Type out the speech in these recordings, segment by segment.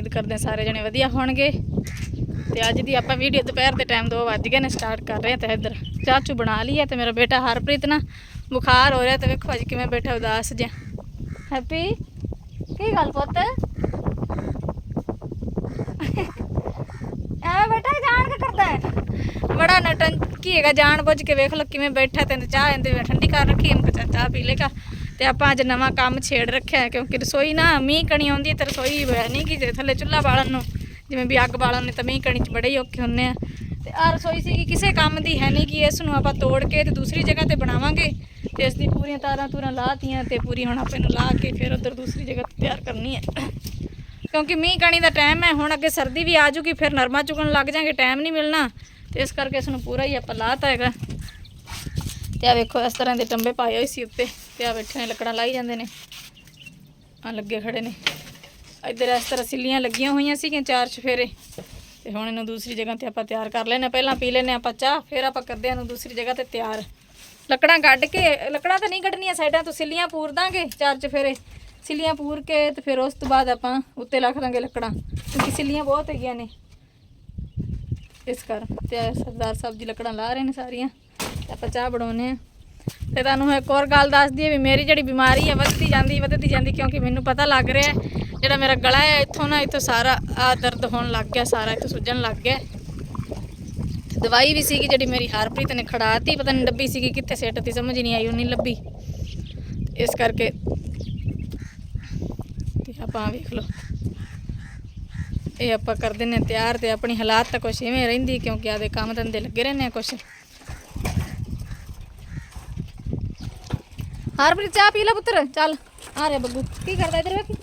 ਉਮੀਦ ਕਰਦੇ ਹਾਂ ਸਾਰੇ ਜਣੇ ਵਧੀਆ ਹੋਣਗੇ ਤੇ ਅੱਜ ਦੀ ਆਪਾਂ ਵੀਡੀਓ ਦੁਪਹਿਰ ਦੇ ਟਾਈਮ 2 ਵੱਜ ਗਏ ਨੇ ਸਟਾਰਟ ਕਰ ਰਹੇ ਹਾਂ ਤੇ ਇੱਧਰ ਚਾਚੂ ਬਣਾ ਲਈ ਹੈ ਤੇ ਮੇਰਾ ਬੇਟਾ ਹਰਪ੍ਰੀਤ ਨਾ ਬੁਖਾਰ ਹੋ ਰਿਹਾ ਤੇ ਵੇਖੋ ਅੱਜ ਕਿਵੇਂ ਬੈਠਾ ਉਦਾਸ ਜਿਹਾ ਹੈਪੀ ਕੀ ਗੱਲ ਪੁੱਤ ਐ ਬੇਟਾ ਜਾਣ ਕੇ ਕਰਦਾ ਹੈ ਬੜਾ ਨਟੰਕੀ ਹੈਗਾ ਜਾਣ ਬੁੱਝ ਕੇ ਵੇਖ ਲੋ ਕਿਵੇਂ ਬੈਠਾ ਤੈਨੂੰ ਚਾਹ ਇੰਦੇ ਵਿੱਚ ਠੰਡੀ ਕਰ ਰੱਖੀ ਹਮ ਕਚਾ ਚਾਹ ਪੀ ਲੇਗਾ ਤੇ ਆਪਾਂ ਅੱਜ ਨਵਾਂ ਕੰਮ ਛੇੜ ਰੱਖਿਆ ਕਿਉਂਕਿ ਰਸੋਈ ਨਾ ਮੀਂਹ ਕਣੀ ਆਉਂਦੀ ਹੈ ਤੇ ਰਸੋਈ ਹੈ ਨਹੀਂ ਕਿ ਜੇ ਥੱਲੇ ਚੁੱਲ੍ਹਾ ਬਾਲਣ ਨੂੰ, ਜਿਵੇਂ ਵੀ ਅੱਗ ਬਾਲਣ ਨੇ ਤਾਂ ਮੀਂਹ ਕਣੀ ਚ ਬੜੇ ਹੀ ਔਖੇ ਹੁੰਨੇ ਆ। ਤੇ ਆ ਰਸੋਈ ਸੀਗੀ, ਕਿਸੇ ਕੰਮ ਦੀ ਹੈ ਨਹੀਂ ਕਿ ਇਸ ਨੂੰ ਆਪਾਂ ਤੋੜ ਕੇ ਤੇ ਦੂਸਰੀ ਜਗ੍ਹਾ ਤੇ ਬਣਾਵਾਂਗੇ ਤੇ ਇਸ ਦੀ ਪੂਰੀਆਂ ਤਾਰਾਂ ਤੂਰਾਂ ਲਾਤੀਆਂ ਤੇ ਪੂਰੀ ਹੁਣ ਆਪਾਂ ਇਹਨੂੰ ਲਾ ਕੇ ਫਿਰ ਉਧਰ ਦੂਸਰੀ ਜਗ੍ਹਾ ਤੇ ਤਿਆਰ ਕਰਨੀ ਹੈ। ਕਿਉਂਕਿ ਮੀਂਹ ਕਣੀ ਦਾ ਟਾਈਮ ਹੈ, ਹੁਣ ਅੱਗੇ ਸਰਦੀ ਵੀ ਆ ਜੂਗੀ, ਫਿਰ ਨਰਮਾ ਚੁਗਣ ਲੱਗ ਜਾਾਂਗੇ ਟਾਈਮ ਨਹੀਂ ਮਿਲਣਾ, ਤੇ ਇਸ ਕਰਕੇ ਇਸ ਨੂੰ ਪੂਰਾ ਹੀ ਆਪਾਂ ਲਾਤਾ ਹੈਗਾ। ਤੇ ਆ ਵੇਖੋ, ਇਸ ਤਰ੍ਹਾਂ ਦੇ ਟੰਬੇ ਪਾਏ ਹੋਏ ਸੀ ਉੱਤੇ। ਤੇ ਆ ਬੈਠੇ ਨੇ ਲੱਕੜਾਂ ਲਾਈ ਜਾਂਦੇ ਨੇ। ਆ ਲੱਗੇ ਖੜੇ ਨੇ। ਇੱਧਰ ਇਸ ਤਰ੍ਹਾਂ ਸਿੱਲੀਆਂ ਲੱਗੀਆਂ ਹੋਈਆਂ ਸੀਗੀਆਂ ਚਾਰ ਚਫੇਰੇ। ਤੇ ਹੁਣ ਇਹਨੂੰ ਦੂਸਰੀ ਜਗ੍ਹਾ ਤੇ ਆਪਾਂ ਤਿਆਰ ਕਰ ਲੈਣੇ ਪਹਿਲਾਂ ਪੀ ਲੈਨੇ ਆਪਾਂ ਚਾਹ, ਫਿਰ ਆਪਾਂ ਕਰਦੇ ਹਾਂ ਇਹਨੂੰ ਦੂਸਰੀ ਜਗ੍ਹਾ ਤੇ ਤਿਆਰ। ਲੱਕੜਾਂ ਕੱਢ ਕੇ, ਲੱਕੜਾਂ ਤਾਂ ਨਹੀਂ ਕੱਢਣੀਆਂ ਸਾਈਡਾਂ ਤੋਂ, ਸਿੱਲੀਆਂ ਪੂਰ ਦਾਂਗੇ ਚਾਰ ਚਫੇਰੇ। ਸਿੱਲੀਆਂ ਪੂਰ ਕੇ ਤੇ ਫਿਰ ਉਸ ਤੋਂ ਬਾਅਦ ਆਪਾਂ ਉੱਤੇ ਲੱਖ ਦਾਂਗੇ ਲੱਕੜਾਂ, ਕਿਉਂਕਿ ਸਿੱਲੀਆਂ ਬਹੁਤ ਹੈਗੀਆਂ ਨੇ। ਇਸ ਕਰ, ਤੇ ਸਰਦਾਰ ਸਾਹਿਬ ਜੀ ਲੱਕੜਾਂ ਲਾ ਰਹੇ ਨੇ ਸਾਰੀਆਂ। ਆਪਾਂ ਚਾਹ ਬਣਾਉਨੇ ਆ ਤੇ ਤੁਹਾਨੂੰ ਇੱਕ ਹੋਰ ਗੱਲ ਦੱਸ ਦਈਏ ਵੀ ਮੇਰੀ ਜਿਹੜੀ ਬਿਮਾਰੀ ਹੈ ਵੱਧਦੀ ਜਾਂਦੀ ਵੱਧਦੀ ਜਾਂਦੀ ਕਿਉਂਕਿ ਮੈਨੂੰ ਪਤਾ ਲੱਗ ਰਿਹਾ ਹੈ, ਜਿਹੜਾ ਮੇਰਾ ਗਲਾ ਹੈ ਇੱਥੋਂ ਨਾ ਇੱਥੋਂ ਸਾਰਾ ਆ ਦਰਦ ਹੋਣ ਲੱਗ ਗਿਆ ਸਾਰਾ ਇੱਥੋਂ ਸੁੱਜਣ ਲੱਗ ਗਿਆ। ਦਵਾਈ ਵੀ ਸੀਗੀ ਜਿਹੜੀ ਮੇਰੀ ਹਰਪ੍ਰੀਤ ਨੇ ਖੜਾਤੀ ਪਤਾ ਨਹੀਂ ਡੱਬੀ ਸੀਗੀ ਕਿੱਥੇ ਸਿੱਟਤੀ ਸਮਝ ਹੀ ਨਹੀਂ ਆਈ ਉਹ ਨਹੀਂ ਲੱਭੀ। ਇਸ ਕਰਕੇ ਤੇ ਆਪਾਂ ਵੇਖ ਲਓ। ਇਹ ਆਪਾਂ ਕਰਦੇ ਨੇ ਤਿਆਰ ਤੇ ਆਪਣੀ ਹਾਲਾਤ ਤਾਂ ਕੁਛ ਇਵੇਂ ਰਹਿੰਦੀ ਕਿਉਂਕਿ ਆਦੇ ਕੰਮ ਧੰਦੇ ਲੱਗੇ ਰਹਿੰਦੇ ਆ ਕੁਛ। ਹਰਪ੍ਰੀਤ, ਚਾਹ ਪੀ ਲੈ ਪੁੱਤਰ, ਚੱਲ। ਆ ਰਿਹਾ ਬੱਗੂ ਕੀ ਕਰਦਾ ਇਧਰ ਵੇਖੀ।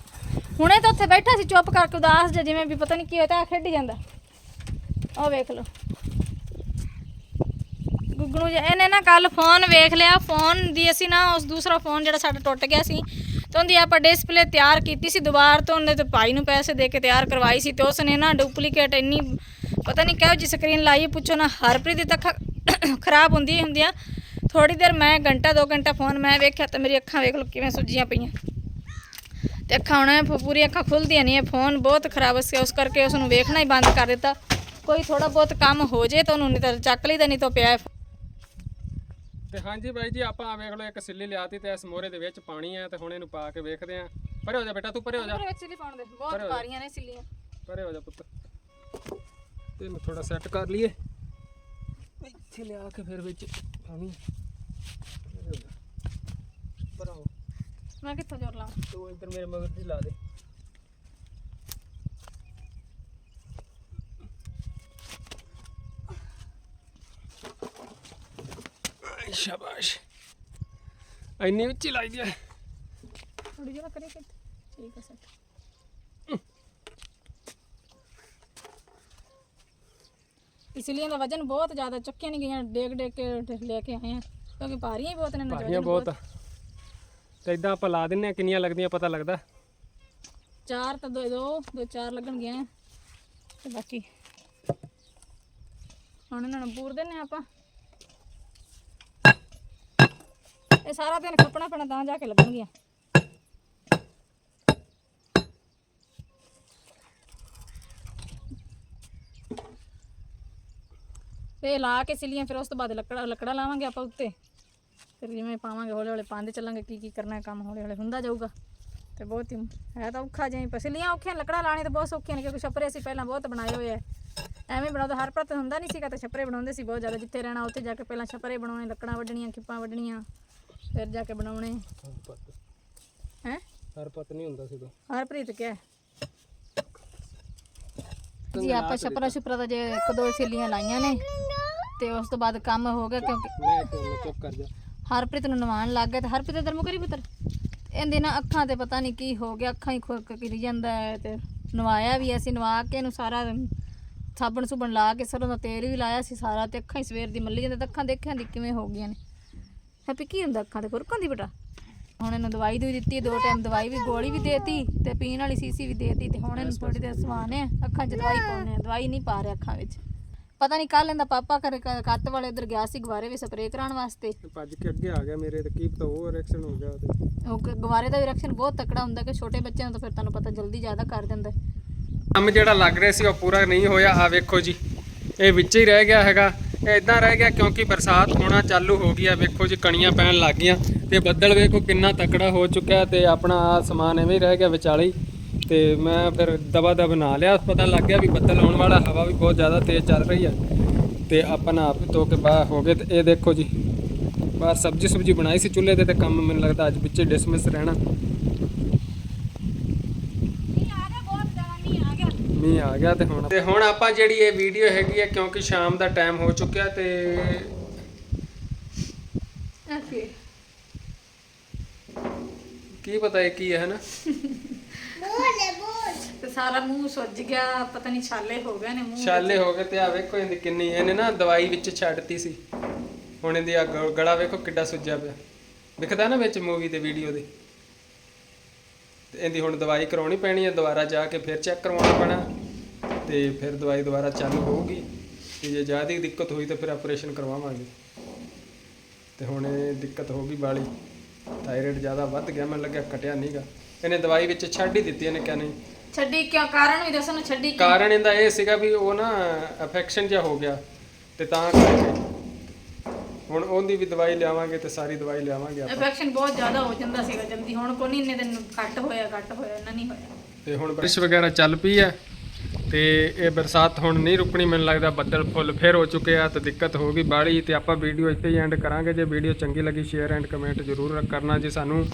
ਹੁਣੇ ਤਾਂ ਉੱਥੇ ਬੈਠਾ ਸੀ, ਚੁੱਪ ਕਰਕੇ ਉਦਾਸ ਜਿਹਾ, ਜਿਵੇਂ ਵੀ ਪਤਾ ਨਹੀਂ ਕੀ ਹੋਇਆ, ਤਾਂ ਖੇਡੀ ਜਾਂਦਾ। ਉਹ ਵੇਖ ਲਓ। ਗੁੱਗੂ ਨੂੰ ਇਹਨੇ ਨਾ ਕੱਲ ਫੋਨ ਵੇਖ ਲਿਆ। ਫੋਨ ਦੀ ਅਸੀਂ ਨਾ, ਉਸ ਦੂਸਰਾ ਫੋਨ ਜਿਹੜਾ ਸਾਡਾ ਟੁੱਟ ਗਿਆ ਸੀ, ਤੇ ਉਹਦੀ ਆਪਾਂ ਡਿਸਪਲੇ ਤਿਆਰ ਕੀਤੀ ਸੀ ਦੁਬਾਰ ਤੋਂ। ਉਹਨੇ ਤੇ ਭਾਈ ਨੂੰ ਪੈਸੇ ਦੇ ਕੇ ਤਿਆਰ ਕਰਵਾਈ ਸੀ ਤੇ ਉਸਨੇ ਨਾ ਡੁਪਲੀਕੇਟ ਇੰਨੀ, ਪਤਾ ਨਹੀਂ ਕਿਹੋ ਜੀ ਸਕਰੀਨ ਲਾਈ, ਪੁੱਛੋ ਨਾ, ਹਰਪ੍ਰੀਤ ਦੀ ਤਾਂ ਖਰਾਬ ਹੁੰਦੀ ਹੀ ਹੁੰਦੀਆਂ। ਥੋੜੀ ਦੇਰ ਮੈਂ ਘੰਟਾ ਦੋ ਘੰਟਾ ਫੋਨ ਮੈਂ ਵੇਖਿਆ ਤਾਂ ਮੇਰੀ ਅੱਖਾਂ ਵੇਖ ਲਓ ਕਿਵੇਂ ਸੁੱਜੀਆਂ ਪਈਆਂ। ਤੇ ਅੱਖਾਂ ਹੁਣ ਪੂਰੀਆਂ ਅੱਖਾਂ ਖੁੱਲਦੀਆਂ ਨਹੀਂ ਇਹ ਫੋਨ ਬਹੁਤ ਖਰਾਬ ਸੀ ਉਸ ਕਰਕੇ ਉਸ ਨੂੰ ਵੇਖਣਾ ਹੀ ਬੰਦ ਕਰ ਦਿੱਤਾ। ਕੋਈ ਥੋੜਾ ਬਹੁਤ ਕੰਮ ਹੋ ਜੇ ਤਾਂ ਉਹਨੂੰ ਨਹੀਂ ਤਾਂ ਚੱਕ ਲਈਦਾ ਨਹੀਂ ਤਾਂ ਪਿਆ ਤੇ ਹਾਂਜੀ ਬਾਈ ਜੀ ਆਪਾਂ ਵੇਖ ਲਓ ਇੱਕ ਸਿੱਲੀ ਲਿਆਤੀ ਤੇ ਇਸ ਮੋਰੇ ਦੇ ਵਿੱਚ ਪਾਣੀ ਆ ਤੇ ਹੁਣ ਇਹਨੂੰ ਪਾ ਕੇ ਵੇਖਦੇ ਆ ਪਰੇ ਹੋ ਜਾ ਬੇਟਾ ਤੂੰ ਪਰੇ ਹੋ ਜਾ। ਵਿੱਚ ਵੀ ਪਾਉਣ ਦੇ ਬਹੁਤ ਭਾਰੀਆਂ ਨੇ ਸਿੱਲੀਆਂ। ਪਰੇ ਹੋ ਜਾ ਪੁੱਤ। ਤੇ ਮੈਂ ਥੋੜਾ ਸੈੱਟ ਕਰ ਲਈਏ। ਇੱਥੇ ਲਿਆ ਕੇ ਫਿਰ ਵਿੱਚ। ਪਾਣੀ ਬਰਾਓ ਮੈਂ ਕਿੱਥੋਂ ਜੋਰ ਲਾਵਾਂ ਤੂੰ ਇੱਧਰ ਮੇਰੇ ਮਗਰ ਦੀ ਲਾ ਦੇ ਸ਼ਾਬਾਸ਼ ਇੰਨੀ ਉੱਚੀ ਲਾਈ ਦੀ ਥੋੜੀ ਜਿਹੀ ਕਰੇ ਕਿ ਠੀਕ ਹੈ ਸਰ ਇਸ ਲਈ ਦਾ ਵਜਨ ਬਹੁਤ ਜ਼ਿਆਦਾ ਚੁੱਕਿਆ ਨਹੀਂ ਗਈਆਂ ਡੇਗ ਡੇਗ ਕੇ ਲੈ ਕੇ ਆਏ ਆ ਕਿਉਂਕਿ ਭਾਰੀਆਂ ਹੀ ਬਹੁਤ ਨੇ ਨਾ ਭਾਰੀਆਂ ਬਹੁਤ ਆ। ਤੇ ਇਦਾਂ ਆਪਾਂ ਲਾ ਦਿੰਨੇ ਆ ਕਿੰਨੀਆਂ ਲੱਗਦੀਆਂ ਪਤਾ ਲੱਗਦਾ? ਚਾਰ ਤਾਂ ਦੋ ਦੋ ਦੋ ਚਾਰ ਲੱਗਣਗੀਆਂ ਤੇ ਬਾਕੀ ਹੁਣ ਇਹਨਾਂ ਨੂੰ ਪੂਰ ਦਿੰਨੇ ਆਪਾਂ। ਇਹ ਸਾਰਾ ਦਿਨ ਖੱਪਣਾ ਪੈਣਾ ਤਾਂ ਜਾ ਕੇ ਲੱਗਣਗੀਆਂ। ਤੇ ਲਾ ਕੇ ਸਿਲੀਆਂ ਫਿਰ ਉਸ ਤੋਂ ਬਾਅਦ ਲੱਕੜਾ ਲੱਕੜਾ ਲਾਵਾਂਗੇ ਆਪਾਂ ਉੱਤੇ। ਫਿਰ ਜਿਵੇਂ ਪਾਵਾਂਗੇ ਹੌਲੇ ਹੌਲੇ ਪਾਉਂਦੇ ਚੱਲਾਂਗੇ ਕੀ ਕੀ ਕਰਨਾ ਕੰਮ ਹੌਲੇ ਹੌਲੇ ਹੁੰਦਾ ਜਾਊਗਾ। ਤੇ ਬਹੁਤ ਹੀ ਹੈ ਤਾਂ ਔਖਾ ਜਿਹਾ ਹੀ ਪਸਲੀਆਂ ਔਖੀਆਂ ਲੱਕੜਾਂ ਲਾਣੀ ਤਾਂ ਬਹੁਤ ਸੌਖੀਆਂ ਨੇ ਕਿਉਂਕਿ ਛੱਪਰੇ ਅਸੀਂ ਪਹਿਲਾਂ ਬਹੁਤ ਬਣਾਏ ਹੋਏ ਆ। ਐਵੇਂ ਬਣਾਉਂਦਾ ਹਰ ਪ੍ਰਤ ਹੁੰਦਾ ਨਹੀਂ ਸੀਗਾ ਤਾਂ ਛੱਪਰੇ ਬਣਾਉਂਦੇ ਸੀ ਬਹੁਤ ਜ਼ਿਆਦਾ। ਜਿੱਥੇ ਰਹਿਣਾ ਉੱਥੇ ਜਾ ਕੇ ਪਹਿਲਾਂ ਛੱਪਰੇ ਬਣਾਉਣੇ ਲੱਕੜਾਂ ਵੱਢਣੀਆਂ ਖਿੱਪਾਂ ਵੱਢਣੀਆਂ ਫਿਰ ਜਾ ਕੇ ਬਣਾਉਣੇ। ਹੈ? ਹਰ ਪਤ ਨਹੀਂ ਹੁੰਦਾ ਸੀਗਾ ਹਰਪ੍ਰੀਤ ਕਿਆ? ਜੀ ਆਪਾਂ ਛੱਪਰਾ ਛੁਪਰਾ ਦਾ ਜੇ ਇੱਕ ਦੋ ਸਿੱਲੀਆਂ ਲਾਈਆਂ ਨੇ ਤੇ ਉਸ ਤੋਂ ਬਾਅਦ ਕੰਮ ਹੋ ਗਿਆ ਕਿਉਂਕਿ ਚੁੱਪ ਕਰ ਜਾ। ਹਰਪ੍ਰੀਤ ਨੂੰ ਨਵਾਉਣ ਲੱਗ ਗਿਆ ਤੇ ਹਰਪ੍ਰੀਤ ਇਧਰ ਮੁਕਰੀ ਪੁੱਤਰ? ਇਹਦੇ ਨਾ ਅੱਖਾਂ ਤੇ ਪਤਾ ਨਹੀਂ ਕੀ ਹੋ ਗਿਆ ਅੱਖਾਂ ਹੀ ਖੁਰਕ ਕਰੀ ਜਾਂਦਾ ਹੈ ਤੇ ਨਵਾਇਆ ਵੀ ਅਸੀਂ ਨਵਾ ਕੇ ਇਹਨੂੰ ਸਾਰਾ ਸਾਬਣ ਸੁਬਣ ਲਾ ਕੇ ਸਰੋਂ ਦਾ ਤੇਲ ਵੀ ਲਾਇਆ ਸੀ ਸਾਰਾ ਤੇ ਅੱਖਾਂ ਹੀ ਸਵੇਰ ਦੀ ਮੱਲੀ ਜਾਂਦੇ ਤੇ ਅੱਖਾਂ ਦੇਖਿਆਂ ਦੀ ਕਿਵੇਂ ਹੋ ਗਈਆਂ ਨੇ। ਹੈਪੀ ਕੀ ਹੁੰਦਾ ਅੱਖਾਂ ਤੇ? ਖੁਰਕਾਂ ਦੀ ਬੇਟਾ। ਹੁਣ ਇਹਨੂੰ ਦਵਾਈ ਦੂਈ ਦਿੱਤੀ ਦੋ ਟਾਈਮ ਦਵਾਈ ਵੀ ਗੋਲੀ ਵੀ ਦੇਤੀ ਤੇ ਪੀਣ ਵਾਲੀ ਸੀਸੀ ਵੀ ਦੇਤੀ ਤੇ ਹੁਣ ਇਹਨੂੰ ਥੋੜੀ ਦੇਰ ਸਵਾਨੇ ਅੱਖਾਂ 'ਚ ਦਵਾਈ ਪਾਉਣੇ ਆ ਦਵਾਈ ਨਹੀਂ ਪਾ ਰਿਹਾ ਅੱਖਾਂ ਵਿੱਚ। ਪਤਾ ਨਹੀਂ ਕੱਲ ਇਹਦਾ ਪਾਪਾ ਘਰੇ ਕ- ਕੱਤ ਵਾਲੇ ਉਧਰ ਗਿਆ ਸੀ ਗਵਾਰੇ ਵੀ ਸਪਰੇਅ ਕਰਾਉਣ ਵਾਸਤੇ। ਭੱਜ ਕੇ ਅੱਗੇ ਆ ਗਿਆ ਮੇਰੇ ਤੇ ਕੀ ਪਤਾ ਉਹ ਰਿਐਕਸ਼ਨ ਹੋ ਗਿਆ ਤੇ ਉਹ ਗਵਾਰੇ ਦਾ ਵੀ ਰਿਐਕਸ਼ਨ ਬਹੁਤ ਤਕੜਾ ਹੁੰਦਾ ਕਿ ਛੋਟੇ ਬੱਚਿਆਂ ਨੂੰ ਤਾਂ ਫਿਰ ਤੁਹਾਨੂੰ ਪਤਾ ਜਲਦੀ ਜ਼ਿਆਦਾ ਕਰ ਦਿੰਦਾ। ਕੰਮ ਜਿਹੜਾ ਲੱਗ ਰਿਹਾ ਸੀ ਉਹ ਪੂਰਾ ਨਹੀਂ ਹੋਇਆ ਆ ਵੇਖੋ ਜੀ। ਇਹ ਵਿੱਚ ਹੀ ਰਹਿ ਗਿਆ ਹੈਗਾ ਇਹ ਇਦਾਂ ਰਹਿ ਗਿਆ ਕਿਉਂਕਿ ਬਰਸਾਤ ਹੋਣਾ ਚਾਲੂ ਹੋ ਗਈ ਆ ਵੇਖੋ ਜੀ ਕਣੀਆਂ ਪੈਣ ਲੱਗ ਗਈਆਂ। ਤੇ ਬੱਦਲ ਵੇਖੋ ਕਿੰਨਾ ਤਕੜਾ ਹੋ ਚੁੱਕਿਆ ਤੇ ਆਪਣਾ ਸਮਾਨ ਐਵੇਂ ਹੀ ਰਹਿ ਗਿਆ ਵਿਚਾਲੇ ਤੇ ਮੈਂ ਫਿਰ ਦਬਾ ਦਬ ਬਣਾ ਲਿਆ ਪਤਾ ਲੱਗ ਗਿਆ ਵੀ ਬੱਦਲ ਆਉਣ ਵਾਲਾ ਹਵਾ ਵੀ ਬਹੁਤ ਜ਼ਿਆਦਾ ਤੇਜ਼ ਚੱਲ ਰਹੀ ਆ। ਤੇ ਆਪਾਂ ਨਾ ਆਪ ਧੋ ਕੇ ਬਾਹਰ ਹੋ ਗਏ ਤੇ ਇਹ ਦੇਖੋ ਜੀ ਬਾਹਰ ਸਬਜੀ ਸੁਬਜੀ ਬਣਾਈ ਸੀ ਚੁੱਲ੍ਹੇ ਤੇ ਤੇ ਕੰਮ ਮੈਨੂੰ ਲੱਗਦਾ ਅੱਜ ਵਿੱਚੇ ਡਿਸਮਿਸ ਰਹਿਣਾ। ਮੀਂਹ ਆ ਗਿਆ ਤੇ ਹੁਣ ਤੇ ਹੁਣ ਆਪਾਂ ਜਿਹੜੀ ਇਹ ਵੀਡੀਓ ਹੈਗੀ ਹੈ ਕਿਉਂਕਿ ਸ਼ਾਮ ਦਾ ਟਾਈਮ ਹੋ ਚੁੱਕਿਆ ਤੇ ਓਕੇ ਕੀ ਪਤਾ ਇਹ ਕੀ ਹੈ ਹਨਾ? ਤੇ ਸਾਰਾ ਮੂੰਹ ਸੁੱਜ ਗਿਆ ਪਤਾ ਨਹੀਂ ਛਾਲੇ ਹੋ ਗਏ ਨੇ ਮੂੰਹ ਛਾਲੇ ਹੋ ਗਏ ਤੇ ਆ ਵੇਖੋ ਇਹਦੀ ਕਿੰਨੀ ਇਹਨੇ ਨਾ ਦਵਾਈ ਵਿੱਚ ਛੱਡਤੀ ਸੀ। ਹੁਣ ਇਹਦੀ ਆ ਗ- ਗਲਾ ਵੇਖੋ ਕਿੱਡਾ ਸੁੱਜਿਆ ਪਿਆ। ਦਿਖਦਾ ਨਾ ਵਿੱਚ ਮੂਵੀ ਤੇ ਵੀਡੀਓ ਦੇ ਤੇ ਇਹਦੀ ਹੁਣ ਦਵਾਈ ਕਰਾਉਣੀ ਪੈਣੀ ਹੈ ਦੁਬਾਰਾ ਜਾ ਕੇ ਫਿਰ ਚੈੱਕ ਕਰਵਾਉਣਾ ਪੈਣਾ। ਤੇ ਫਿਰ ਦਵਾਈ ਦੁਬਾਰਾ ਚਾਲੂ ਹੋਊਗੀ। ਤੇ ਜੇ ਜ਼ਿਆਦਾ ਹੀ ਦਿੱਕਤ ਹੋਈ ਤਾਂ ਫਿਰ ਆਪਰੇਸ਼ਨ ਕਰਵਾਵਾਂਗੇ। ਤੇ ਹੁਣ ਇਹ ਦਿੱਕਤ ਹੋ ਗਈ ਬਾਲੀ। ਥਾਇਰਾਇਡ ਜ਼ਿਆਦਾ ਵੱਧ ਗਿਆ ਮੈਨੂੰ ਲੱਗਿਆ ਘਟਿਆ ਨਹੀਂਗਾ ਇਹਨੇ ਦਵਾਈ ਵਿੱਚ ਛੱਡ ਹੀ ਦਿੱਤੀ ਇਹਨੇ ਕਿਹਾ ਨਹੀਂ। ਛੱਡੀ ਕਿਉਂ? ਕਾਰਨ ਵੀ ਦੱਸੋ ਨਾ ਛੱਡੀ ਕਿਉਂ? ਕਾਰਨ ਇਹਦਾ ਇਹ ਸੀਗਾ ਵੀ ਉਹ ਨਾ ਅਫੈਕਸ਼ਨ ਜਿਹਾ ਹੋ ਗਿਆ ਤੇ ਤਾਂ ਕਰਕੇ। ਹੁਣ ਉਹਦੀ ਵੀ ਦਵਾਈ ਲਿਆਵਾਂਗੇ ਤੇ ਸਾਰੀ ਦਵਾਈ ਲਿਆਵਾਂਗੇ ਆਪਾਂ। ਇਨਫੈਕਸ਼ਨ ਬਹੁਤ ਜ਼ਿਆਦਾ ਹੋ ਜਾਂਦਾ ਸੀਗਾ ਜਲਦੀ। ਹੁਣ ਕੋਈ ਨਹੀਂ ਇੰਨੇ ਦਿਨ ਘੱਟ ਹੋਇਆ ਘੱਟ ਹੋਇਆ ਇੰਨਾ ਨਹੀਂ ਹੋਇਆ। ਤੇ ਹੁਣ ਬਾਰਿਸ਼ ਵਗੈਰਾ ਚੱਲ ਪਈ ਹੈ ਤੇ ਇਹ ਬਰਸਾਤ ਹੁਣ ਨਹੀਂ ਰੁਕਣੀ, ਮੈਨੂੰ ਲੱਗਦਾ ਬੱਦਲ ਫੁੱਲ ਫੇਰ ਹੋ ਚੁੱਕੇ ਆ, ਤੇ ਦਿੱਕਤ ਹੋ ਗਈ ਬਾੜੀ ਤੇ ਆਪਾਂ ਵੀਡੀਓ ਇੱਥੇ ਹੀ ਐਂਡ ਕਰਾਂਗੇ, ਜੇ ਵੀਡੀਓ ਚੰਗੀ ਲੱਗੀ ਸ਼ੇਅਰ ਐਂਡ ਕਮੈਂਟ ਜ਼ਰੂਰ ਕਰਨਾ ਜੀ ਸਾਨੂੰ।